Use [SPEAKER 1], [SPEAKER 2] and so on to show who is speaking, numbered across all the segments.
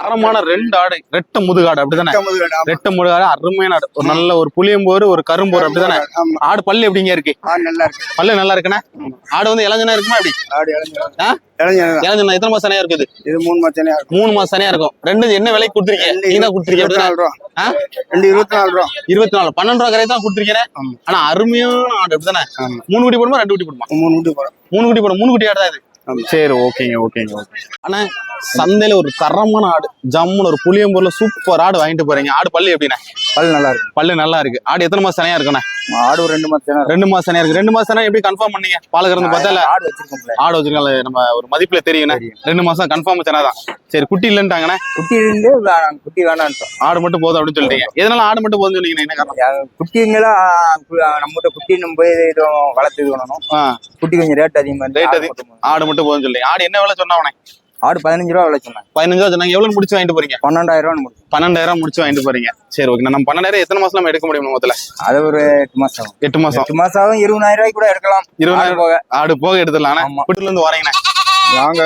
[SPEAKER 1] தரமான ரெண்டு ஆடு. ரெட்ட முதுகாடு அப்படிதானே? ரெட்ட முதுகாடு அருமையான ஆடு. ஒரு நல்ல ஒரு புளியம்போரு ஒரு கரும்போரு அப்படிதானே? ஆடு பல்லு எப்படிங்க இருக்கு?
[SPEAKER 2] நல்லா இருக்கு.
[SPEAKER 1] பல்லு நல்லா இருக்குண்ணே? ஆடு வந்து இளஞ்சனா இருக்குமா எப்படி?
[SPEAKER 2] இளைஞர் தான்.
[SPEAKER 1] இளஞ்சனா எத்தனை மாசம் சனையா இருக்குது?
[SPEAKER 2] இது மூணு மாசம்
[SPEAKER 1] மூணு மாசம் சனையா இருக்கும். ரெண்டு என்ன விலைக்கு கொடுத்துருக்கீங்க? நீங்க தான் கொடுத்துருக்கீங்க?
[SPEAKER 2] நாலு ரூபா? ரெண்டு இருபத்தி நாலு ரூபா.
[SPEAKER 1] இருபத்தி நாலு. பன்னெண்டு ரூபா கரை தான் கொடுத்துருக்கீங்க. ஆனா அருமையான ஆடு அப்படிதானே? மூணு குட்டி போடுமா ரெண்டு குட்டி போடுமா?
[SPEAKER 2] மூணு வீட்டு போறோம்
[SPEAKER 1] மூணு குட்டி போடும் மூணு குட்டி ஆடு தான் இது. சரி ஓகேங்க ஓகேங்க ஓகே ஆனா சந்தையில ஒரு தரமான ஆடு ஜம்முன்னு ஒரு புளியம்பூர்ல சூப்பர் ஆடு வாங்கிட்டு போறீங்க. ஆடு பல்லு எப்படிண்ணே?
[SPEAKER 2] பல் நல்லா இருக்கு.
[SPEAKER 1] பல்லு நல்லா இருக்கு. ஆடு எத்தனை மாசம் சனையா இருக்குண்ணே?
[SPEAKER 2] ஆடு ரெண்டு மாசம் தான்
[SPEAKER 1] ரெண்டு மாசம் சனையா இருக்கு. ரெண்டு மாசம் எப்படி கன்ஃபார்ம் பண்ணீங்க? பால் கறந்து பார்த்தா
[SPEAKER 2] ஆடு வச்சிருக்கோம்ல
[SPEAKER 1] ஆடு வச்சிருக்காங்க நம்ம ஒரு மதிப்புல தெரியுண்ணே
[SPEAKER 2] தெரியும்.
[SPEAKER 1] ரெண்டு மாசம் கன்ஃபார்ம் சனை தான் சரி குட்டி இல்லைன்ட்டாங்கண்ணே.
[SPEAKER 2] குட்டி இருந்து குட்டி வேணான்ட்டோம்
[SPEAKER 1] ஆடு மட்டும் போதும் அப்படின்னு சொல்லிட்டீங்க. எதனால ஆடு மட்டும் போதும் சொன்னீங்க என்ன காரணம்?
[SPEAKER 2] குட்டிங்களா நம்மகிட்ட குட்டி நம்ம போய் இது வளர்த்து இது பண்ணணும். குட்டி கொஞ்சம் ரேட் அதிகமா இருந்து
[SPEAKER 1] Rate
[SPEAKER 2] ஆடு
[SPEAKER 1] அதிகம். ஆடு மட்டும் போதும் சொல்லி. ஆடு என்ன விலை சொன்னாவனே
[SPEAKER 2] ஆடு பதினஞ்சு ரூபா விலை சொன்னாங்க
[SPEAKER 1] பதினஞ்சு ரூபா சொன்னாங்க. எவ்வளவு முடிச்சு வாங்கிட்டு போறீங்க?
[SPEAKER 2] பன்னெண்டாயிரம் முடிச்சு.
[SPEAKER 1] பன்னெண்டாயிரம் முடிச்சு வாங்கிட்டு போறீங்க. சரி ஓகே நம்ம பன்னெண்டாயிரம் எத்தனை மாசம் நம்ம எடுக்க முடியும் மொத்தத்துல?
[SPEAKER 2] அது ஒரு எட்டு மாசம்.
[SPEAKER 1] எட்டு மாசம்.
[SPEAKER 2] எட்டு மாசம் ஆகும் இருபதாயிரம் ரூபாய்க்கு கூட எடுக்கலாம்.
[SPEAKER 1] இருபதாயிரம்
[SPEAKER 2] ஆடு போக.
[SPEAKER 1] ஆடு போக எடுத்துடலாம்.
[SPEAKER 2] ஆமா.
[SPEAKER 1] வீட்டுல இருந்து வரீங்கண்ணே.
[SPEAKER 3] நாங்க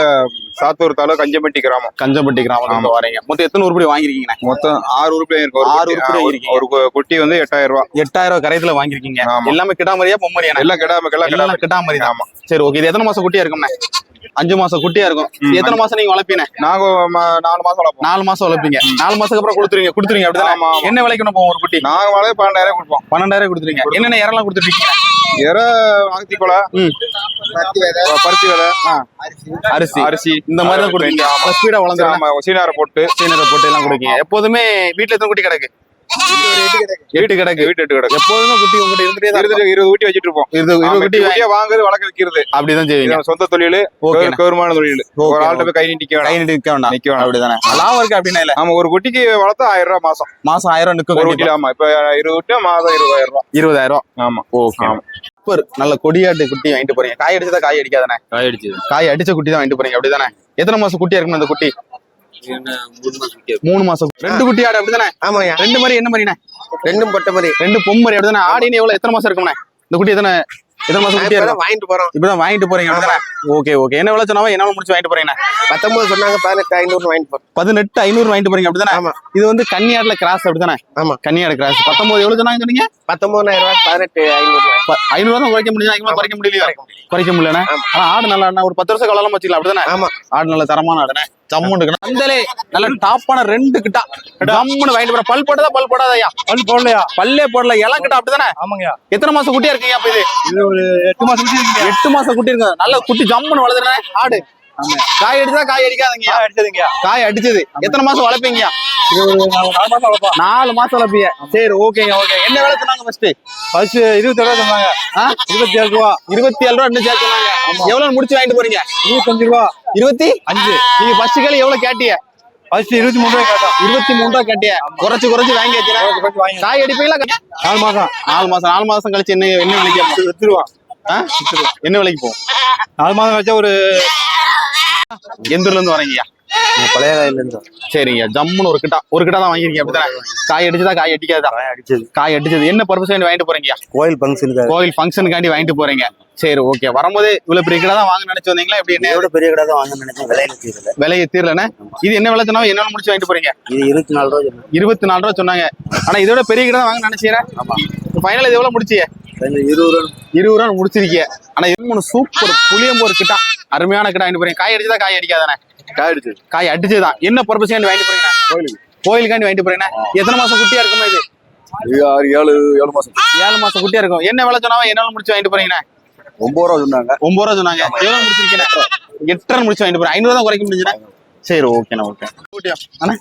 [SPEAKER 3] சாத்தூர் தாலுகா கஞ்சம்பட்டி கிராமம்.
[SPEAKER 1] கஞ்சப்பட்டி கிராமத்துல இருந்து வரீங்க. மொத்தம் எத்தனை உருப்படி வாங்கிருக்கீங்கண்ணே
[SPEAKER 3] மொத்தம் ஆறு உருப்படி இருக்கு.
[SPEAKER 1] ஆறு. உருப்படி
[SPEAKER 3] ஆ, ஒரு-
[SPEAKER 1] வாங்கிருக்கீங்க.
[SPEAKER 3] குட்டி வந்து எட்டாயிரம் ரூபாய்
[SPEAKER 1] எட்டாயிரம் ரூபாய் கரையத்துல வாங்கிருக்கீங்க
[SPEAKER 3] ஆமா.
[SPEAKER 1] எல்லாமே கிட்டாமரியா பொம்மரியா
[SPEAKER 3] எல்லாம் கிடாம எல்லாம் கிடாம
[SPEAKER 1] எல்லாம் கிட்டாமரி தான் சரி ஓகே. இது எத்தனை மாசம் குட்டியா இருக்கும்ண்ணே? அஞ்சு மாசம் குட்டியா இருக்கும். எத்தனை மாசம் நீங்க வளர்ப்பீங்க?
[SPEAKER 3] நாங்க நாலு மாசம் வளர்ப்போம்.
[SPEAKER 1] நாலு மாசம் வளர்ப்பீங்க. நாலு மாசத்துக்கு அப்புறம் கொடுத்துருவீங்க.
[SPEAKER 3] ஆமா,
[SPEAKER 1] அப்படிதான்?
[SPEAKER 3] ஆமா.
[SPEAKER 1] என்ன விலைக்கு போவோம் ஒரு குட்டி?
[SPEAKER 3] நாங்க வளர்த்து பன்னெண்டாயிரம் கொடுப்போம்.
[SPEAKER 1] பன்னெண்டாயிரம் கொடுத்துருவீங்க. என்னென்ன இறலாம் கொடுத்துருக்கீங்க
[SPEAKER 3] இற அகத்தி கொலை
[SPEAKER 1] ம்.
[SPEAKER 3] பருத்தி விலை
[SPEAKER 1] அரிசி.
[SPEAKER 3] அரிசி.
[SPEAKER 1] இந்த மாதிரி தான் கொடுப்பீங்க.
[SPEAKER 3] ஆமா.
[SPEAKER 1] ஸ்பீடா வளர்ந்துடும்
[SPEAKER 3] ஆமா சீனாரை போட்டு.
[SPEAKER 1] சீனரை போட்டு எல்லாம் கொடுக்கீங்க எப்போதுமே வீட்டுல எத்தனை குட்டி கிடக்கு. எட்டு கிடக்கு
[SPEAKER 3] வீட்டு எட்டு கிடக்கு
[SPEAKER 1] எப்போதுமே குட்டி உங்ககிட்ட இருந்துட்டே தான்.
[SPEAKER 3] இருபது இருபது குட்டி வச்சிட்டு இருப்போம்.
[SPEAKER 1] இருபது இருபது குட்டி
[SPEAKER 3] குட்டியை வாங்குறது வளர்க்க வைக்கிறது
[SPEAKER 1] அப்படிதான் செய்வீங்க.
[SPEAKER 3] சொந்த தொழில் கௌரவமான தொழில். ஒரு ஆள்கிட்ட போய் கை நீட்டிக்க
[SPEAKER 1] கை
[SPEAKER 3] வேணாம்.
[SPEAKER 1] நீட்டி நிக்க வேண்டாம்
[SPEAKER 3] நிக்க வேணாம்.
[SPEAKER 1] அப்படிதானே? லாபம் இருக்கு அப்படின்னா இல்ல.
[SPEAKER 3] ஆமா ஒரு குட்டிக்கு வளர்த்தா ஆயிரம் ரூபாய் மாசம்.
[SPEAKER 1] மாசம் ஆயிரம் நிக்கும்
[SPEAKER 3] ஒரு
[SPEAKER 1] கண்டிப்பா.
[SPEAKER 3] குட்டில ஆமா. இப்ப இருபது குட்டி மாதம் இருபதாயிரம் ரூபாய்.
[SPEAKER 1] இருபதாயிரம்.
[SPEAKER 3] ஆமா.
[SPEAKER 1] ஓகே
[SPEAKER 3] ஆமா.
[SPEAKER 1] சூப்பர். நல்ல கொடியாட்டு குட்டி வாங்கிட்டு போறீங்க. காய் அடிச்சதா காய் அடிக்காதானே?
[SPEAKER 4] காய் அடிச்சது.
[SPEAKER 1] காய் அடிச்ச குட்டி தான் வாங்கிட்டு போறீங்க. அப்படிதானே? எத்தனை மாசம் குட்டியா இருக்கும் அந்த குட்டி?
[SPEAKER 4] மூணு மாசம் குட்டியா
[SPEAKER 1] மூணு மாசம். ரெண்டு குட்டி ஆடு அப்படிதானே?
[SPEAKER 2] ஆமாய்யா
[SPEAKER 1] ரெண்டு மாதிரி என்ன மாதிரிண்ணே
[SPEAKER 2] ரெண்டும் பொட்டை மாதிரி
[SPEAKER 1] ரெண்டு பொம்மரி அப்படிதானே? ஆடினு எவ்வளவு எத்தனை மாசம் இருக்கும்ண்ணே? இந்த குட்டி எத்தனை எத்தனை மாசம் குட்டியா இருக்கும்?
[SPEAKER 2] வாங்கிட்டு போறோம்.
[SPEAKER 1] இப்பதான் வாங்கிட்டு போறீங்க அப்படிதானே? Okay okay. என்ன விலை சொன்னாலும் என்னால முடிச்சு வாங்கிட்டு போறீங்க
[SPEAKER 2] பத்தொன்பது சொன்னாங்க பதினெட்டு ஐநூறு வாங்கிட்டு போறோம்.
[SPEAKER 1] பதினெட்டு ஐநூறு வாங்கிட்டு போறீங்க அப்படிதானே?
[SPEAKER 2] ஆமா.
[SPEAKER 1] இது வந்து கன்னியாடுல கிராஸ் அப்படிதானே?
[SPEAKER 2] ஆமா.
[SPEAKER 1] கன்னியாடு கிராஸ். பத்தொன்பது எவ்வளவு சொன்னாங்க சொன்னீங்க?
[SPEAKER 2] பத்தொன்பதாயிரம் ரூபாய் பதினெட்டு ஐநூறு
[SPEAKER 1] ஐநூறு தான் குறைக்க முடியும் அதிகமா குறைக்க முடியலையா? குறைக்க முடியலண்ணே? ஆனா ஆடு நல்லா அண்ணா, ஒரு பத்து வருஷம் காலம் வச்சுக்கலாம் அப்படிதானே?
[SPEAKER 2] ஆமா.
[SPEAKER 1] ஆடு நல்ல தரமான ஆடுனே ஜம்முன்னு இருக்கு அந்தலே நல்ல டாப்பான ரெண்டு கிட்டா. ஜம்முன்னு வாங்கிட்டு போற. பல் போட்டதா? பல் போடாதயா?
[SPEAKER 2] பல் போடலையா?
[SPEAKER 1] பல்லே போடல. இளம் கிட்டா அப்படிதானே? எத்தனை மாசம் குட்டியா இருக்கீங்க அப்ப இது?
[SPEAKER 2] எட்டு மாசம் குட்டி இருக்குங்க
[SPEAKER 1] எட்டு மாசம் குட்டி இருக்கு. நல்ல குட்டி ஜம்முன்னு வளர்த்துறேன் ஆடு. காய் அடிச்சா காய் அடிக்காதீங்க
[SPEAKER 2] அடிச்சதுங்கய்யா.
[SPEAKER 1] காய் அடிச்சது. எத்தனை மாசம் வளர்ப்பீங்க
[SPEAKER 2] நாலு மாசம்
[SPEAKER 1] வளர்ப்பீங்க சரி ஓகேங்க ஓகே என்ன வேலை சொன்னாங்க ஃபர்ஸ்ட்
[SPEAKER 2] ஃபர்ஸ்ட் இருபத்தி ரூபா சொன்னாங்க? இருபத்தி ஏழு ரூபா.
[SPEAKER 1] இருபத்தி ஏழு ரூபா ரெண்டு சேர்த்து சொன்னாங்க எவ்வளவு முடிச்சு வாங்கிட்டு போறீங்க?
[SPEAKER 2] இருபத்தஞ்சு ரூபா.
[SPEAKER 1] இருபத்தி?
[SPEAKER 2] அஞ்சு.
[SPEAKER 1] நீங்க ஃபர்ஸ்ட் கேள்வி எவ்வளவு கேட்டிய?
[SPEAKER 2] ஃபர்ஸ்ட் இருபத்தி மூணு ரூபாய் கேட்டோம்.
[SPEAKER 1] இருபத்தி மூணு ரூபா கேட்டிய. குறைச்சு குறைச்சு வாங்கி வச்சுனா? காய் அடிப்பீங்களா?
[SPEAKER 2] நாலு மாசம்.
[SPEAKER 1] நாலு மாசம் நாலு மாசம் கழிச்சு என்ன என்ன விலைக்கு?
[SPEAKER 2] எட்டு ரூபா?
[SPEAKER 1] என்ன விலைக்கு போகும்
[SPEAKER 2] நாலு மாசம் கழிச்சா ஒரு
[SPEAKER 1] எந்த ஊர்ல இருந்து வரீங்கய்யா
[SPEAKER 2] பழைய காயில
[SPEAKER 1] சரிங்க ஜம்முன்னு ஒரு கிட்டா ஒரு கிட்டா தான் வாங்கிருக்கீங்க அப்படித்தானே காய் அடிச்சதா காய் அடிக்காதா
[SPEAKER 2] அடிச்சது.
[SPEAKER 1] காய் அடிச்சது. என்ன பர்பஸ் வேண்டி வாங்கிட்டு போறீங்கய்யா
[SPEAKER 2] கோயில் ஃபங்க்ஷனுக்கு
[SPEAKER 1] கோவில் ஃபங்க்ஷனுக்காண்டி வாங்கிட்டு போறீங்க. சரி ஓகே வரும்போது இவ்வளவு பெரிய கிடா தான் வாங்க நினைச்சு வந்தீங்களா? எப்படி என்ன?
[SPEAKER 5] பெரிய கடை தான் வாங்க நினைச்சேன். விலையில தீரல
[SPEAKER 1] விலையை தீரலண்ணே. இது என்ன விலை சொன்னா என்ன முடிச்சு வாங்கிட்டு போறீங்க?
[SPEAKER 5] இது இருபத்தி நாலு ரூபா சொன்னாங்க.
[SPEAKER 1] இருபத்தி நாலு ரூபா சொன்னாங்க. ஆனா இதோட பெரிய கிட்ட தான் வாங்க நினைச்சீரேன் ஃபைனல் இது எவ்வளவு முடிச்சிய
[SPEAKER 5] இருபது ரூபா.
[SPEAKER 1] இருபது ரூபா முடிச்சிருக்கீங்க. ஆனா மூணு சூப்பர் புளியம்போர் கிட்டா. அருமையான கிட்டா வாங்கிட்டு போறீங்க. காய் அடிச்சதா காய் அடிக்காதானே?
[SPEAKER 3] காய் அடிச்சது.
[SPEAKER 1] காய் அடிச்சதுதான். என்ன பர்பஸ் வாங்கிட்டு போறீங்க?
[SPEAKER 3] கோயிலுக்கு.
[SPEAKER 1] கோயிலுக்காண்டி வாங்கிட்டு போறீங்க? எத்தனை மாசம் குட்டியா இருக்குமா இது?
[SPEAKER 3] இது ஆறு ஏழு ஏழு மாசம்.
[SPEAKER 1] ஏழு மாசம் குட்டியா இருக்கும். என்ன விலை சொன்னாவா என்னால முடிச்சு வாங்கிட்டு போறீங்க?
[SPEAKER 3] ஒன்பது ரூபா சொன்னாங்க.
[SPEAKER 1] ஒன்பது ரூபா சொன்னாங்க. எவ்வளவு முடிச்சிருக்கீங்க? எட்டரை முடிச்சு வாங்கிட்டு போறேன் ஐநூறு தான் குறைக்க முடிஞ்சுனா சரி ஓகேண்ணா ஓகே குட்டியா? அண்ணா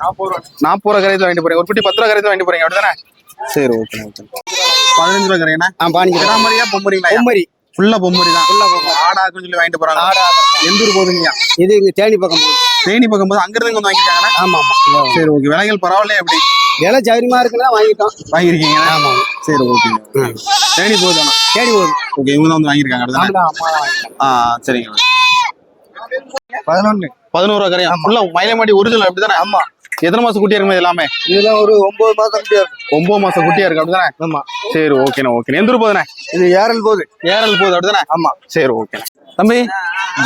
[SPEAKER 1] நாற்பது ரூபா. கரையத்தில் வாங்கிட்டு போறீங்க. ஒரு குட்டி பத்து ரூபா கரையத்தில் வாங்கிட்டு போறீங்க. அப்படிதானே? சரி ஓகே ஓகே பதினஞ்சு ரூபா கரையண்ணா.
[SPEAKER 2] ஆ பாஞ்சு
[SPEAKER 1] கிடா மாதிரியா பொம்மரிங்களா?
[SPEAKER 2] பொம்மரி.
[SPEAKER 1] ஃபுல்லா பொம்மரி தான். ஃபுல்லா பொம்மரி. ஆடாக்குன்னு சொல்லி வாங்கிட்டு போறாங்க. எந்த ஊர் போகுதுங்க
[SPEAKER 2] இது இங்க தேனி பக்கம் போகுது.
[SPEAKER 1] தேனி பக்கம் போது அங்க இருந்து வந்து வாங்கிட்டாங்கன்னா
[SPEAKER 2] ஆமா ஆமா.
[SPEAKER 1] சரி ஓகே விலைகள் பரவாயில்ல எப்படி?
[SPEAKER 2] விலை சௌரியமா இருக்குன்னா வாங்கிட்டோம்.
[SPEAKER 1] வாங்கியிருக்கீங்க ஆமா சரி ஓகே. தேனி போகுதாண்ணா
[SPEAKER 2] தேடி போகுது.
[SPEAKER 1] ஓகே இவங்க தான் வந்து வாங்கியிருக்காங்க ஆ சரிங்க.
[SPEAKER 2] பதினொன்னு.
[SPEAKER 1] பதினோரு ரூபா கரையா? ஃபுல்லா மயிலமாடி ஒரிஜினல் அப்படிதானே
[SPEAKER 2] ஆமா.
[SPEAKER 1] எத்தனை மாசம் குட்டியா இருக்குமா எல்லாமே?
[SPEAKER 5] இதெல்லாம் ஒரு ஒன்பது மாசம் குட்டியா இருக்கும்.
[SPEAKER 1] ஒன்பது மாசம் குட்டியா இருக்கு அப்படிதானே?
[SPEAKER 5] ஆமா.
[SPEAKER 1] சரி ஓகேண்ணா ஓகே எந்த ஊர் போதுண்ணே
[SPEAKER 5] இது ஏரல் போகுது.
[SPEAKER 1] ஏரல் போகுது அப்படிதானே?
[SPEAKER 5] ஆமா.
[SPEAKER 1] சரி ஓகே தம்பி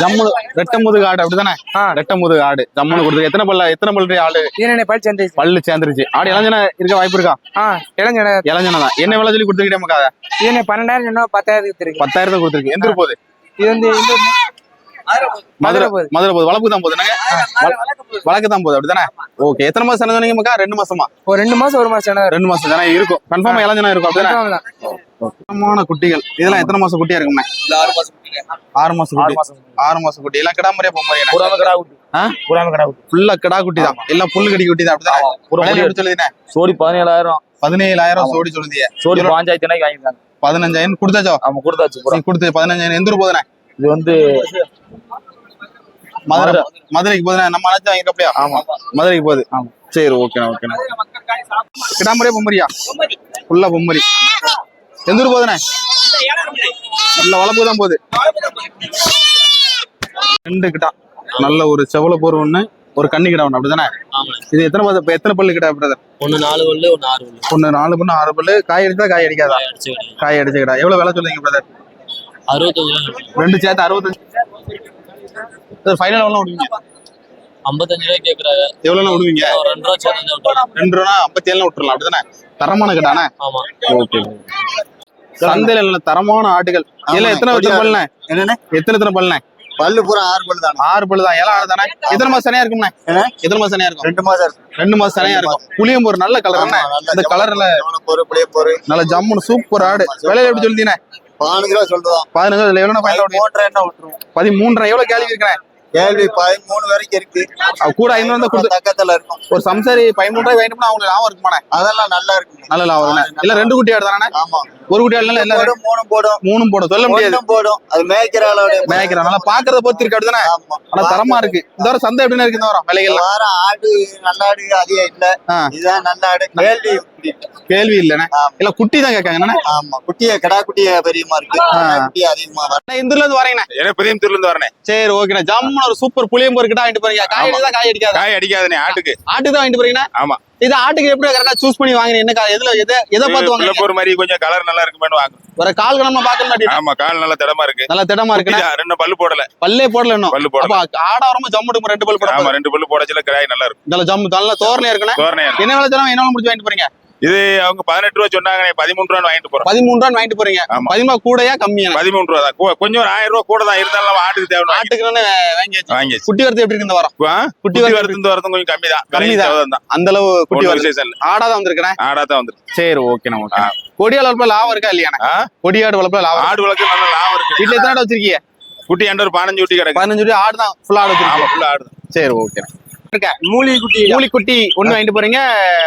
[SPEAKER 1] ஜம்மு ரெட்டமுதுகு ஆடு அப்படிதானே? ரெட்டமுதுகு ஆடு ஜம்முன்னு கொடுத்து எத்தனை பல்ல எத்தனை பல்லு ஆடு?
[SPEAKER 2] ஈரனை பல் சந்தை
[SPEAKER 1] பல்லு சேர்ந்துருச்சு. ஆடு இளஞ்சனா இருக்க வாய்ப்பு இருக்கா?
[SPEAKER 2] இளஞ்சன
[SPEAKER 1] இளஞ்சனா என்ன விலை சொல்லி கொடுத்துருக்கிட்டே மக்கா
[SPEAKER 2] பன்னெண்டாயிரம் பத்தாயிரத்துக்கு இருக்கு
[SPEAKER 1] பத்தாயிரத்தை கொடுத்துருக்கு. எந்த போகுது?
[SPEAKER 2] இது வந்து
[SPEAKER 1] மதுரை
[SPEAKER 2] மதுரை போகுது.
[SPEAKER 1] மதுரை வளர்ப்பு தான்? போகுது. வழக்கு தான் போகுது அப்படிதானே? ஓகே. எத்தனை மாசம் சொன்னீங்க மக்கா ரெண்டு மாசமா?
[SPEAKER 2] ஒரு ரெண்டு மாசம் ஒரு மாசம்
[SPEAKER 1] ரெண்டு மாசம் தானே இருக்கும். கன்ஃபார்மா இளஞ்சனா இருக்கும் அப்படிதானே? சுத்தமான குட்டிகள். இதெல்லாம் எத்தனை மாசம் குட்டியா இருக்கும்ண்ணே
[SPEAKER 4] ஆறு மாசம்
[SPEAKER 1] ஆறு மாசம் குட்டி. ஆறு மாசம் குட்டி. எல்லாம் கிடா மாதிரியா
[SPEAKER 2] கடா குட்டி.
[SPEAKER 1] ஃபுல்லா கிடா குட்டி. தான். எல்லாம் புல்லு கடி குட்டி தான் அப்படிதான்? சொல்லுதுண்ணே
[SPEAKER 4] சோடி பதினேழாயிரம்.
[SPEAKER 1] பதினேழாயிரம் சோடி சொல்லுதிய
[SPEAKER 4] சோடி பாஞ்சாயிரத்தி
[SPEAKER 1] பதினஞ்சாயிரம் கொடுத்தாச்சோ?
[SPEAKER 4] அவங்க கொடுத்தாச்சு
[SPEAKER 1] கொடுத்து பதினஞ்சாயிரம். எந்த போதுண்ணே
[SPEAKER 4] இது வந்து
[SPEAKER 1] மதுரை மதுரைக்கு போதுண்ணே நம்ம அழைச்சு வாங்கிருக்க அப்படியா? ஆமா. மதுரைக்கு போகுது. சரி ஓகேண்ணா ஓகேண்ணா கிடாமரியா பொம்மரியா ஃபுல்லா பொம்மரி எந்த ஊர் போதுண்ணே நல்ல வளர்ப்பு தான் போகுது. ரெண்டு கிட்டா. நல்ல ஒரு செவல போர் ஒண்ணு ஒரு கன்னி கிடா ஒண்ணு அப்படிதானே? இது எத்தனை மாதம் எத்தனை பல்லு கிடா பிரதர்
[SPEAKER 4] ஒண்ணு நாலு பல்லு ஒண்ணு ஆறு பல்லு.
[SPEAKER 1] ஒண்ணு நாலு பல்லு ஆறு பல்லு. காய் அடிச்சா காய் அடிக்காதா? காய் அடிச்ச கிடா. எவ்வளவு விலை சொல்லுங்க பிரதர்
[SPEAKER 4] அறுபத்தஞ்சு
[SPEAKER 1] ரெண்டு சேர்த்து அறுபத்தஞ்சு. சார் ஃபைனல் எவ்வளோ விடுவீங்க?
[SPEAKER 4] ஐம்பத்தஞ்சு ரூபாய் கேக்குறாங்க.
[SPEAKER 1] எவ்வளோ விடுவீங்க?
[SPEAKER 4] ஒரு ரெண்டு ரூபா சேர்த்து விட்டுறோம்
[SPEAKER 1] ரெண்டு ரூபா ஐம்பத்தி ஏழு விட்டுறலாம். அப்படிதானே? தரமான கிடானே
[SPEAKER 4] ஆமா.
[SPEAKER 1] ஓகே. சந்தையில நல்ல தரமான ஆட்டுகள். இதுல எத்தனை எத்தனை பல்லுண்ணே?
[SPEAKER 5] என்னண்ணே?
[SPEAKER 1] எத்தனை எத்தனை
[SPEAKER 5] பல்லு பூரா ஆறு பல்லு தானே
[SPEAKER 1] ஆறு பல்லு தான். எல்லாம் ஆடு தானே? எத்தனை மாசம் சனையா இருக்கும்ண்ணே? எத்தனை மாசம் சனையா இருக்கும்?
[SPEAKER 5] ரெண்டு மாசம்
[SPEAKER 1] ரெண்டு மாசம் சனையா இருக்கும். புளியம் ஒரு நல்ல கலர் இந்த கலர்ல
[SPEAKER 5] பொறு புளிய பொறு
[SPEAKER 1] நல்ல ஜம்முன்னு சூப்பர் ஆடு. விலையில எப்படி சொல்லிட்டீங்க
[SPEAKER 5] பதினஞ்சு ரூபா சொல்லுதான்
[SPEAKER 1] பதினஞ்சு இதுல எவ்வளவு ஃபைனல்
[SPEAKER 5] மூன்றரை என்ன விட்டுருவோம்.
[SPEAKER 1] பதிமூன்றரை எவ்வளவு கேள்வி இருக்கிறேன்
[SPEAKER 5] கேள்வி பதிமூணு வரைக்கும் இருக்கு.
[SPEAKER 1] கூட ஐநூறு தான் கொடுத்து
[SPEAKER 5] பக்கத்துல இருக்கும்.
[SPEAKER 1] ஒரு சம்சாரி பதிமூன்றரை வாங்கிட்டோம்னா அவங்களுக்கு லாபம் இருக்குமாண்ணே?
[SPEAKER 5] அதெல்லாம் நல்லா இருக்கும்.
[SPEAKER 1] நல்ல லாபம் இல்ல ரெண்டு குட்டி ஆடு தானே?
[SPEAKER 5] ஆமா.
[SPEAKER 1] ஒரு குட்டி ஆடுல இல்ல ரெண்டு-
[SPEAKER 5] போடும் மூணு போடும்.
[SPEAKER 1] மூணும் போடும். சொல்ல முடியாது.
[SPEAKER 5] போடும். அது மேய்க்கிற அளவுடைய
[SPEAKER 1] மேய்க்கிறேன் நல்லா பாக்குறத பொறுத்து இருக்கு அப்படிதானே?
[SPEAKER 5] ஆமா.
[SPEAKER 1] ஆனா தரமா இருக்கு. இந்த வாரம் சந்தை எப்படின்னு இருக்கு இந்த வாரம்?
[SPEAKER 5] வாரம் ஆடு நல்ல ஆடு அதிகம் இல்ல. இதுதான் நல்ல ஆடு. கேள்வி.
[SPEAKER 1] கேள்வி
[SPEAKER 5] ஆமா.
[SPEAKER 1] இல்ல குட்டி தான் கேட்காங்க
[SPEAKER 5] ஆமா. குட்டிய கடா குட்டிய பெரியமா இருக்கு கடா குட்டிய அதிகமா வரும்.
[SPEAKER 1] அண்ணா, இந்த ஊர்ல இருந்து வரீங்கண்ணே.
[SPEAKER 3] எனக்கு பெரியத்தூர்ல இருந்து வரேன்.
[SPEAKER 1] சரி ஓகேண்ணே. ஜம்முன்னு ஒரு சூப்பர் புளியம்பு கிட்ட வாங்கிட்டு போறீங்க. காய் அடிச்சா காய் அடிக்காது.
[SPEAKER 3] காய் அடிக்காதுனே ஆட்டுக்கு.
[SPEAKER 1] ஆட்டுக்கு தான் வாங்கிட்டு போறீங்கண்ணா?
[SPEAKER 3] ஆமா.
[SPEAKER 1] இது ஆட்டுக்கு எப்படி கரெக்டா சூஸ் பண்ணி வாங்குறீங்க? என்ன எதுல எதை எதை பார்த்து வாங்குறீங்க?
[SPEAKER 3] பிள்ளைப்பூர் மாதிரி கொஞ்சம் கலர் நல்லா இருக்குமேனு வாங்க
[SPEAKER 1] ஒரு கால் பார்க்க மாட்டீங்க
[SPEAKER 3] ஆமா கால் நல்லா திடமா இருக்கு.
[SPEAKER 1] நல்லா திடமா
[SPEAKER 3] குட்டிதான், ரெண்டு பல்லு போடல.
[SPEAKER 1] பல்லே போடல இன்னும்.
[SPEAKER 3] பல்லு போடல.
[SPEAKER 1] அப்ப ஆட வரமா ஜம்முட்டு ரெண்டு பல் போட
[SPEAKER 3] ரெண்டு பல்லு போடச்சுல கிராய் நல்லா இருக்கும்.
[SPEAKER 1] நல்ல ஜம்மு நல்ல தோரணையா இருக்குண்ணே
[SPEAKER 3] தோரணையா இருக்கு
[SPEAKER 1] என்ன வேலை தரம் என்ன வேலை முடிச்சு வாங்கிட்டு போறீங்க?
[SPEAKER 3] இது அவங்க பதினெட்டு ரூபா சொன்னாங்க பதிமூணு ரூபா வாங்கிட்டு போறோம்.
[SPEAKER 1] பதிமூணு ரூபா வாங்கிட்டு போறீங்க.
[SPEAKER 3] ஆமா.
[SPEAKER 1] பதிமூணு கூடயா கம்மியா
[SPEAKER 3] பதிமூணு ரூபா தான். கொஞ்சம் ஒரு ஆயிரம் ரூபா கூட தான் இருந்தாலும் நம்ம ஆட்டுக்கு தேவை வாங்கி
[SPEAKER 1] ஆட்டுக்குன்னு வாங்கியாச்சு
[SPEAKER 3] வாங்கியாச்சு
[SPEAKER 1] குட்டி வரது எப்படி இருக்கு இந்த வாரம்? குட்டி
[SPEAKER 3] குட்டி
[SPEAKER 1] வரது
[SPEAKER 3] வரது வரதும் கொஞ்சம் கம்மி தான்.
[SPEAKER 1] கம்மி தான்.
[SPEAKER 3] தான்.
[SPEAKER 1] அந்த அளவு குட்டி
[SPEAKER 3] ஒண்ணும்
[SPEAKER 1] வருது
[SPEAKER 3] விசேஷம் இல்ல.
[SPEAKER 1] ஆடாதான் வந்திருக்கேன்
[SPEAKER 3] ஆடா தான் வந்துருக்கு.
[SPEAKER 1] சரி ஓகே. கொடியாடு வளர்ப்புல லாபம் இருக்கா இல்லையாண்ணா?
[SPEAKER 3] ஆ?
[SPEAKER 1] கொடியாடு வளர்ப்புல லாபம்
[SPEAKER 3] ஆடு வளர்க்க நல்ல லாபம் இருக்கு.
[SPEAKER 1] வீட்டுல எத்தனை ஆடு வச்சிருக்கீங்க?
[SPEAKER 3] குட்டி என்கிட்ட ஒரு பதினஞ்சு குட்டி கிடக்கு.
[SPEAKER 1] பதினஞ்சு ரூபாய் ஆடு தான் ஃபுல்லா ஆடு
[SPEAKER 3] ஆமா ஃபுல்லா ஆடு தான்.
[SPEAKER 1] சரி ஓகே இருக்க
[SPEAKER 2] மூலிகை குட்டி
[SPEAKER 1] மூலி குட்டி ஒண்ணு வாங்கிட்டு போறீங்க.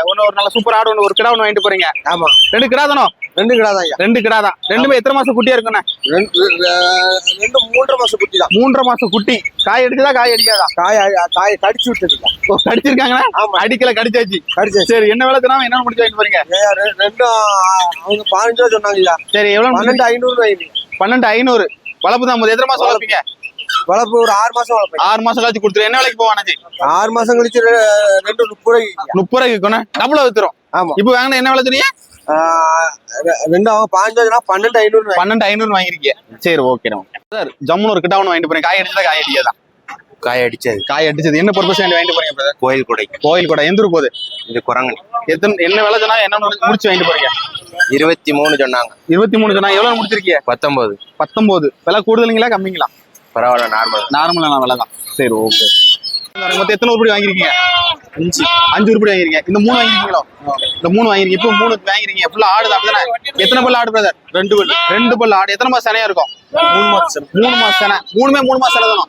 [SPEAKER 1] ஒண்ணு ஒரு நல்ல சூப்பர் ஆடு ஒண்ணு ஒரு கிடா ஒண்ணு வாங்கிட்டு போறீங்க.
[SPEAKER 5] ஆமா.
[SPEAKER 1] ரெண்டு கிடா தானோ?
[SPEAKER 5] ரெண்டு கடா தான்
[SPEAKER 1] ரெண்டு கிடா தான். ரெண்டுமே எத்தனை மாசம் குட்டியா இருக்குண்ணே?
[SPEAKER 5] ரெண்டு மூன்றரை மாசம் குட்டி தான்.
[SPEAKER 1] மூன்றரை மாசம் குட்டி. காய் அடிச்சதா காய் அடிக்காதா?
[SPEAKER 5] காய் காய் கடிச்சு விட்டது
[SPEAKER 1] ஓ, கடிச்சிருக்காங்களா
[SPEAKER 5] ஆமா.
[SPEAKER 1] அடிக்கல கடிச்சாச்சு.
[SPEAKER 5] கடிச்சு
[SPEAKER 1] சரி என்ன வேலை என்ன முடிச்சு வாங்கிட்டு போறீங்க?
[SPEAKER 5] ரெண்டும் அவங்க பதினஞ்சு ரூபா சொன்னாங்க
[SPEAKER 1] சரி எவ்வளவு
[SPEAKER 5] பன்னெண்டு ஐநூறு
[SPEAKER 1] பன்னெண்டு ஐநூறு. வளர்ப்பு தான் எத்தனை மாசம் வளர்ப்பீங்க?
[SPEAKER 5] வளர்ப்பு ஒரு ஆறு மாசம் வளர்ப்பேன்
[SPEAKER 1] ஆறு மாசம் கழிச்சு கொடுத்துரு. என்ன வேலைக்கு போவானாச்சு
[SPEAKER 5] ஆறு மாசம் கழிச்சு ரெண்டு முப்பது ரூபாய்க்கு
[SPEAKER 1] முப்பது ரூபாய்க்கு கொண்டு டபுளா வித்துரும்.
[SPEAKER 5] ஆமா.
[SPEAKER 1] இப்போ வாங்கின என்ன வேலை தெரியும்?
[SPEAKER 5] ஆஹ் ரெ- ரெண்டு அவங்க ரூபா பன்னெண்டு ஐநூறு வாங்கி.
[SPEAKER 1] பன்னெண்டு ஐநூறு வாங்கிருக்கீங்க சரி ஓகே சார் ஜம்முன்னு ஒரு கிட்ட ஒன்று வாங்கிட்டு போறேன். காய் அடிச்சதா? காய்
[SPEAKER 5] அடிச்சது.
[SPEAKER 1] காய் அடிச்சது. என்ன பர்பஸ் வாங்கிட்டு போறீங்க?
[SPEAKER 5] கோயில் கொடை.
[SPEAKER 1] கோயில் கூட. எந்த ஊர் போகுது?
[SPEAKER 5] இது குரங்கன்
[SPEAKER 1] எத்தனை என்ன வேலை சொன்னா என்ன முடிச்சு வாங்கிட்டு போறீங்க?
[SPEAKER 5] இருபத்தி மூணு சொன்னாங்க.
[SPEAKER 1] இருபத்தி மூணு சொன்னா எவ்வளவு முடிச்சிருக்கீங்க
[SPEAKER 5] பத்தொன்பது.
[SPEAKER 1] பத்தொன்பது. விலை கூடுதலுங்களா கம்மிங்களா?
[SPEAKER 5] பரவாயில்ல நார்மல்
[SPEAKER 1] நார்மலான விலை தான். சரி ஓகே மொத்தம் எத்தனை உருப்படி வாங்கிருக்கீங்க அஞ்சு. அஞ்சு உருப்படி வாங்கிருக்கீங்க இந்த மூணு வாங்கிருக்கீங்களோ இந்த மூணு வாங்கிருக்கீங்க இப்போ மூணு வாங்கிருக்கீங்க ஃபுல்லா ஆடு அப்படிதானே? எத்தனை பல்லு ஆடு பிரதர் ரெண்டு பல்லு. ரெண்டு பல்லு ஆடு. எத்தனை மாசம் சனையா இருக்கும்? மூணு மாசம் மூணு மாசம் சனை. மூணுமே மூணு மாசம் சனை தானே?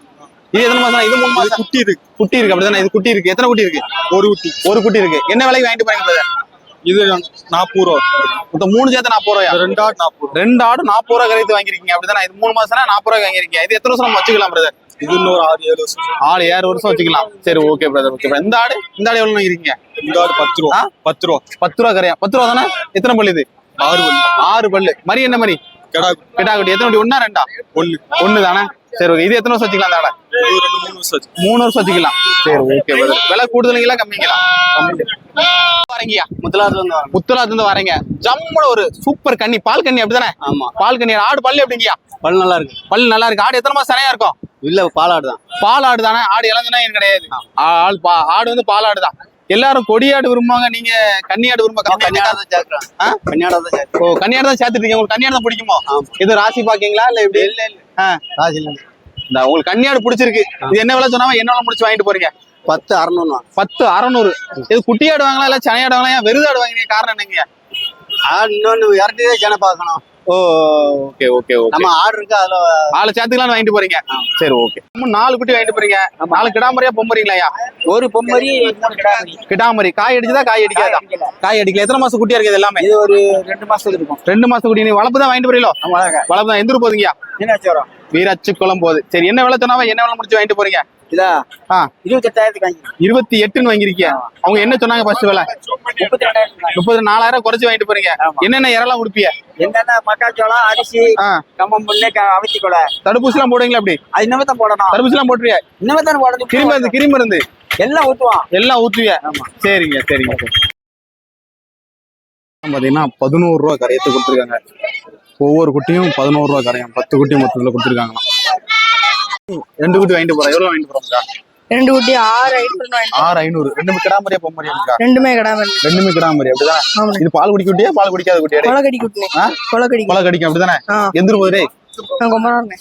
[SPEAKER 1] இது எத்தனை மாசம் இது மூணு மாசம் குட்டி இருக்கு. குட்டி இருக்கு அப்படிதானே? இது குட்டி இருக்கு. எத்தனை குட்டி இருக்கு? ஒரு குட்டி. ஒரு குட்டி இருக்கு. என்ன விலைக்கு வாங்கிட்டு போறீங்க பிரதர் இது நாற்பது ரூபா. மொத்தம் மூணு சேர்த்து நாற்பது ரூபாயா? ரெண்டு ஆடு நாற்பது ரெண்டு ஆடு நாற்பது ரூபா கரைத்து வாங்கிருக்கீங்க அப்படிதானே? இது மூணு மாசம்னா நாற்பது ரூபாய் வாங்கிருக்கீங்க இது எத்தனை வருஷம் நம்ம வச்சுக்கலாம் பிரதர் இது இன்னொரு ஆறு ஏழு வருஷம். ஆறு ஏழு வருஷம் வச்சுக்கலாம். சரி ஓகே பிரதர் ஓகே இந்த ஆடு இந்த ஆடு எவ்வளவு வாங்கிருக்கீங்க இந்த ஆடு பத்து ரூபா. பத்து ரூபா. பத்து ரூபா கரையா? பத்து ரூபா தானே? எத்தனை பல்லு இது? ஆறு பல்லு. ஆறு பல்லு. மரி என்ன மாதிரி எத்தனை குட்டி? ஒண்ணா ரெண்டா? தானே? சரி ஓகே. இது எத்தனை வருஷம் வச்சுக்கலாம் அந்த ஆடை?
[SPEAKER 5] மூணு வருஷம்
[SPEAKER 1] வச்சுக்கலாம். சரி ஓகே விலை கூடுதலுங்களா கம்மிங்களா வரீங்கயா
[SPEAKER 2] முத்தலாத்துல இருந்து
[SPEAKER 1] முத்தலாத்துல இருந்து வரீங்க. ஜம்முன ஒரு சூப்பர் கன்னி. பால் அப்படிதானே?
[SPEAKER 2] ஆமா.
[SPEAKER 1] பால் கன்னி. ஆடு பல்லு எப்படிங்கயா
[SPEAKER 2] பல் நல்லா இருக்கு.
[SPEAKER 1] பல்லு நல்லா இருக்கு. ஆடு எத்தனை மாசம் சனையா இருக்கும்?
[SPEAKER 2] இல்ல தான்.
[SPEAKER 1] பால் ஆடு தானே? ஆடு எனக்கு கிடையாது. ஆள் ஆடு வந்து பால் ஆடு தான். எல்லாரும் கொடியாடு விரும்புவாங்க. நீங்க கன்னியாடு விரும்ப
[SPEAKER 2] கன்னியாடா தான்? கன்னியாடா
[SPEAKER 1] ஓ கன்னியாடு தான் சேர்த்துட்டீங்க உங்களுக்கு கன்னியாடு தான் பிடிக்குமோ? இது ராசி பாக்கீங்களா இல்ல எப்படி? இல்ல இல்ல.
[SPEAKER 2] ராஜில
[SPEAKER 1] இந்த உங்களுக்கு கன்னியாடு பிடிச்சிருக்கு. இது என்ன விலை சொன்னாம என்ன விலை முடிச்சு வாங்கிட்டு போறீங்க?
[SPEAKER 2] பத்து அறநூறு
[SPEAKER 1] பத்து அறநூறு. இது குட்டியாடு வாங்கலாம் இல்ல சனையாடு வாங்கலாம்? ஏன் வெறுதாடு வாங்கினீங்க காரணம் என்னங்க?
[SPEAKER 2] இன்னொன்னு இறட்டிதான் சேனை பார்க்கணும்.
[SPEAKER 1] Oh okay okay okay.
[SPEAKER 2] நம்ம ஆடு இருக்கு அதுல
[SPEAKER 1] ஆளை சேர்த்துக்கலாம் வாங்கிட்டு போறீங்க. சரி ஓகே. நாலு குட்டி வாங்கிட்டு போறீங்க. நாலு கிடாமரியா பொம்பறீங்களா
[SPEAKER 2] ஒரு பொம்மரி கிடாமரி.
[SPEAKER 1] கிடாமரி. காய் அடிச்சுதா காய் அடிக்காதா? காய் அடிக்கல. எத்தனை மாசம் குட்டியா இருக்குது எல்லாமே?
[SPEAKER 2] இது ஒரு ரெண்டு மாசத்துக்கு இருக்கும்.
[SPEAKER 1] ரெண்டு மாசம் குட்டி. நீ வளர்ப்பு தான் வாங்கிட்டு போறீங்களோ? வளர்ப்பு தான். எந்திரு போதுங்கயா வீராச்சு குளம் போகுது. சரி என்ன விலை சொன்னாவா? என்ன விலை முடிச்சு வாங்கிட்டு போறீங்க?
[SPEAKER 2] இதா? இருபத்தெட்டாயிரத்துக்கு
[SPEAKER 1] இருபத்தி எட்டுன்னு வாங்கிருக்கீங்க அவங்க என்ன சொன்னாங்க ஃபர்ஸ்ட் விலை?
[SPEAKER 2] முப்பத்தி
[SPEAKER 1] நாலாயிரம் குறைச்சு வாங்கிட்டு போறீங்க. என்னென்ன இறலாம் கொடுப்பீங்க
[SPEAKER 2] என்னென்ன? மக்காச்சோளம் அரிசி கம்பம் புல்லு கொலை
[SPEAKER 1] தடுப்பூசி எல்லாம் போடுவீங்களா அப்படி?
[SPEAKER 2] அது இன்னமே தான் போடணும்.
[SPEAKER 1] தடுப்பூசி எல்லாம்
[SPEAKER 2] இன்னமே தான் போடணும்.
[SPEAKER 1] கிருமி மருந்து.
[SPEAKER 2] எல்லாம் ஊத்துவான்.
[SPEAKER 1] எல்லாம் ஊத்துவியா. சரிங்க சரிங்க. பாத்தீங்கன்னா பதினோரு ரூபா கரையத்தை கொடுத்துருக்காங்க. ஒவ்வொரு குட்டியும் பதினோரு ரூபா கரையும். பத்து குட்டி மொத்தத்துல கொடுத்துருக்காங்களாம். ரெண்டு குட்டி வாங்கிட்டு போறேன். எவ்வளவு வாங்கிட்டு போறோம்க்கா
[SPEAKER 6] ரெண்டு குட்டி ஆறு ஐநூறு
[SPEAKER 1] ஆறு ஐநூறு. ரெண்டுமே கிடாமரியா பொம்மரியாக்கா
[SPEAKER 6] ரெண்டுமே கிடாமல்
[SPEAKER 1] ரெண்டுமே கிடாமரி அப்படிதானே. இது பால் குடிக்க குட்டியா பால் குடிக்காத குட்டியா
[SPEAKER 6] கொலக்கடி குட்டினே.
[SPEAKER 1] ஆ?
[SPEAKER 6] கொலக்கடி
[SPEAKER 1] கொலை கடிக்கும் அப்படிதானே? எந்திரு போதே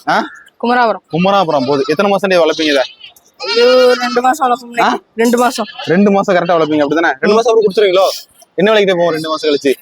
[SPEAKER 1] ஆ?
[SPEAKER 6] குமராவரம்
[SPEAKER 1] குமராபுரம் போகுது எத்தனை மாசம் வளர்ப்பீங்க இதை?
[SPEAKER 6] ரெண்டு மாசம் ரெண்டு மாசம்.
[SPEAKER 1] ரெண்டு மாசம் கரெக்டா வளர்ப்பீங்க அப்படிதானே? ரெண்டு மாசம் அப்புறம் குடிச்சிருவீங்களோ? என்ன விலைக்கிட்டே போவோம் ரெண்டு மாசம் கழிச்சு?